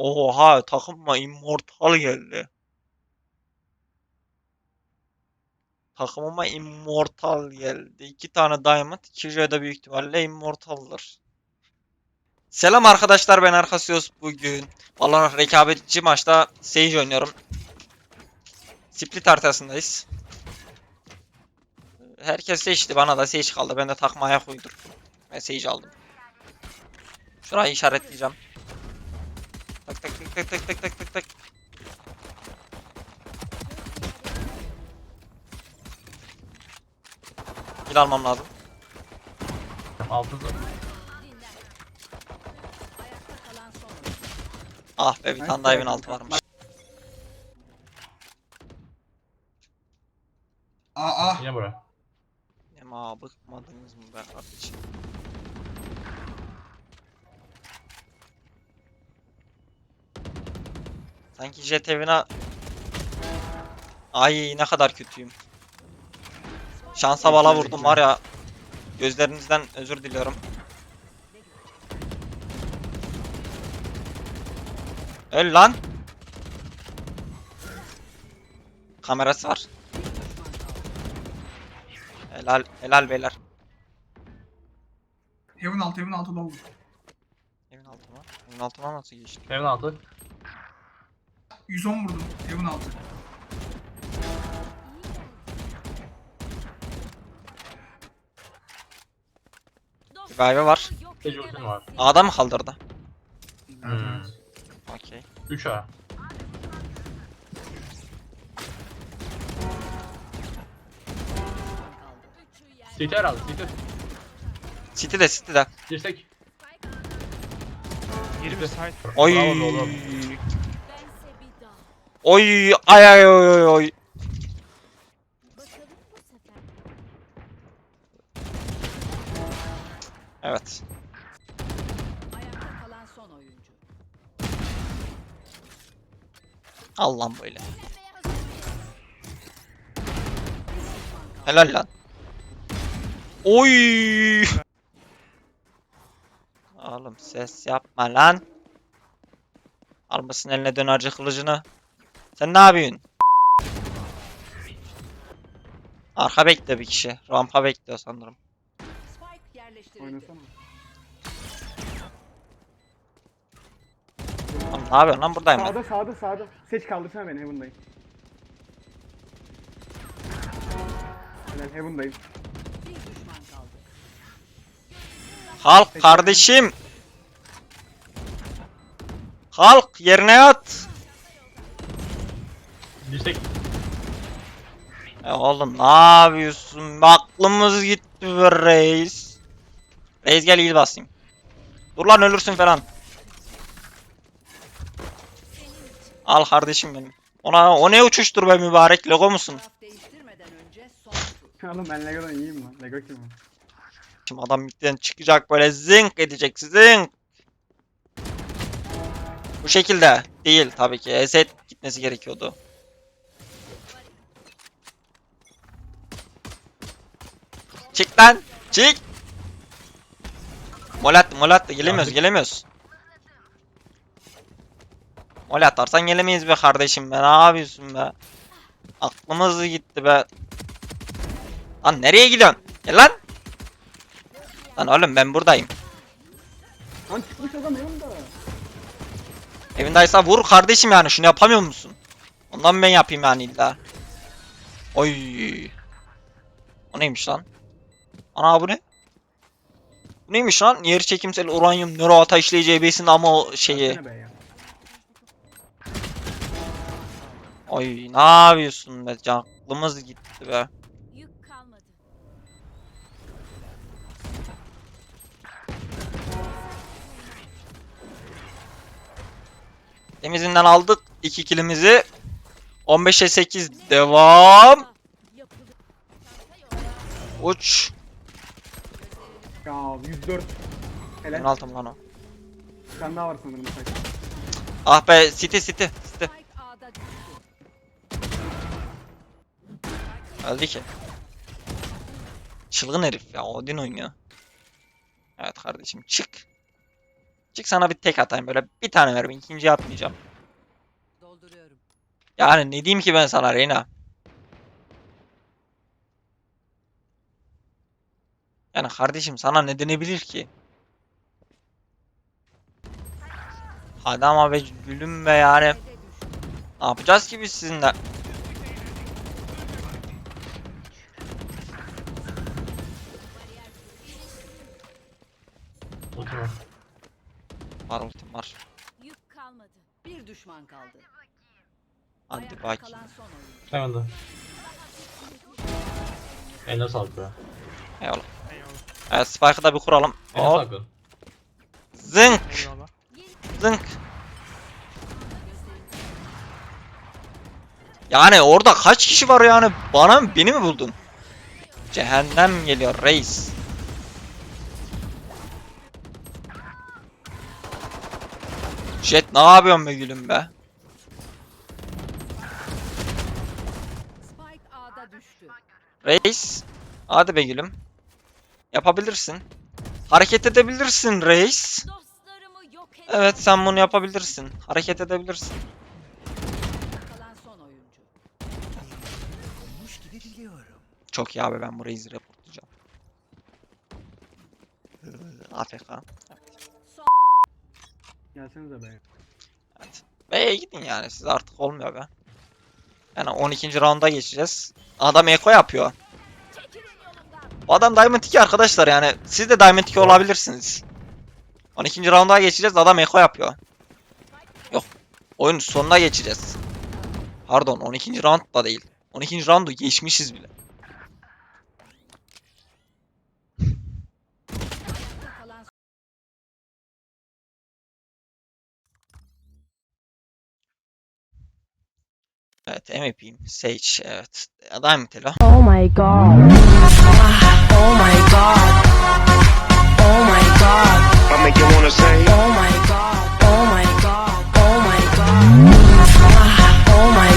Oha takıma immortal geldi. Takımıma immortal geldi. İki tane diamond, iki de büyük ihtimalle immortaldır. Selam arkadaşlar ben Arkasios bugün. Valorant rekabetçi maçta Sage oynuyorum. Split haritasındayız. Herkes seçti bana da Sage kaldı. Ben de takma ayak uydurdum. Ben Sage aldım. Şurayı işaretleyeceğim tek tek tek tek tek tek. Kill almam lazım. Altı zor. Ah be bir tane daha evin altı varmış. Aa. Yine bura. Ema bıkmadınız mı be kardeşim? Sanki jet evine... Ay ne kadar kötüyüm. Şansa bala vurdum var ya. Gözlerinizden özür diliyorum. Öl lan. Kamerası var. Helal, helal beyler. Heaven altı, Heaven altı low. Evin altına. Evin altına nasıl geçti? Evin altı. 110 vurdum, Heaven altı. Revive var. Gece ultim var. A'da mı kaldırdı? Hmm. Okey. 3 A. CT herhalde CT. City'de City'de. Girsek. 20 site. Oy. Bravo oğlum. Oy ay ay oy oy oy. Evet. Ayakta kalan son oyuncu. Al lan böyle. Helal lan. Oy. Oğlum ses yapma lan. Almasın eline dönerci kılıcını. Sen ne yapıyorsun? Arka bekle bir kişi. Rampa bekliyor sanırım. Spike yerleştirildi. Oynasana. Ne yapıyorsun lan buradayım ben. Sağda sağda sağda. Seç kaldırsana beni Heaven'dayım. Helal Heaven'dayım. Bir düşman kaldı. Kalk kardeşim. Kalk yerine yat. Girsek. Ya oğlum ne yapıyorsun? Aklımız gitti be reis. Reis gel il basayım. Dur lan ölürsün falan. Al kardeşim benim. Ona o ne uçuştur be mübarek Lego musun? Taraf değiştirmeden önce son tur. Oğlum ben Lego'dan iyiyim lan. Lego kim? Şimdi adam midden çıkacak böyle zınk edecek zınk. Bu şekilde değil tabii ki. Eset gitmesi gerekiyordu. Çık lan. Çık. Mol attı mol attı. Gelemiyoruz Yardım. gelemiyoruz. Mol atarsan gelemeyiz be kardeşim be. Ne yapıyorsun be? Aklımız gitti be. Lan nereye gidiyorsun? Gel lan. Lan oğlum ben buradayım. Lan çıkmış adam Heaven'da. Evindaysa vur kardeşim yani şunu yapamıyor musun? Ondan ben yapayım yani illa. Oy. O neymiş lan? Ana bu ne? Bu neymiş lan? Yer çekimsel uranyum nöro ata işleyici EBS'in ama o şeyi. Oy ne yapıyorsun be? Aklımız gitti be. Temizinden aldık 2 kilimizi. 15'e 8 devam. Uç. Ya 104. Helal. 16 mı lan o? Bir tane daha var sanırım. sayfa. Ah be city city city. Spike A'da düştü. Öldü ki. Çılgın herif ya Odin oynuyor. Evet kardeşim çık. Çık sana bir tek atayım böyle. Bir tane ver. ikinci atmayacağım. Dolduruyorum. Yani ne diyeyim ki ben sana Reyna? Yani kardeşim sana ne denebilir ki? Hadi ama be gülüm be yani. Ne yapacağız ki biz sizinle? Var. Ultim var. Yük kalmadı. Bir düşman kaldı. Hadi bak. kalan son oyun. Hemen de. Eline sağlık be. Eyvallah. Evet Spike'ı da bir kuralım. Hop. be. Zınk. Eyvallah. Zınk. Yani orada kaç kişi var yani? Bana mı beni mi buldun? Cehennem geliyor reis. Jet ne yapıyorsun be gülüm be? Spike A'da düştü. Reis. Hadi be gülüm. Yapabilirsin. Hareket edebilirsin reis. Evet sen bunu yapabilirsin. Hareket edebilirsin. Kalan son oyuncu. Çok iyi abi ben bu reisi reportlayacağım. AFK. Gelsenize be. Evet. B'ye gidin yani siz artık olmuyor be. Yani 12. rounda geçeceğiz. Adam eko yapıyor. Adam Diamond 2 arkadaşlar yani siz de Diamond 2 olabilirsiniz. 12. rounda geçeceğiz adam eko yapıyor. Yok. Oyunun sonuna geçeceğiz. Pardon 12. round da değil. 12. roundu geçmişiz bile. Evet Sage evet. Aday mı Telo? Oh my god. Oh my god. Oh my god. Oh my god.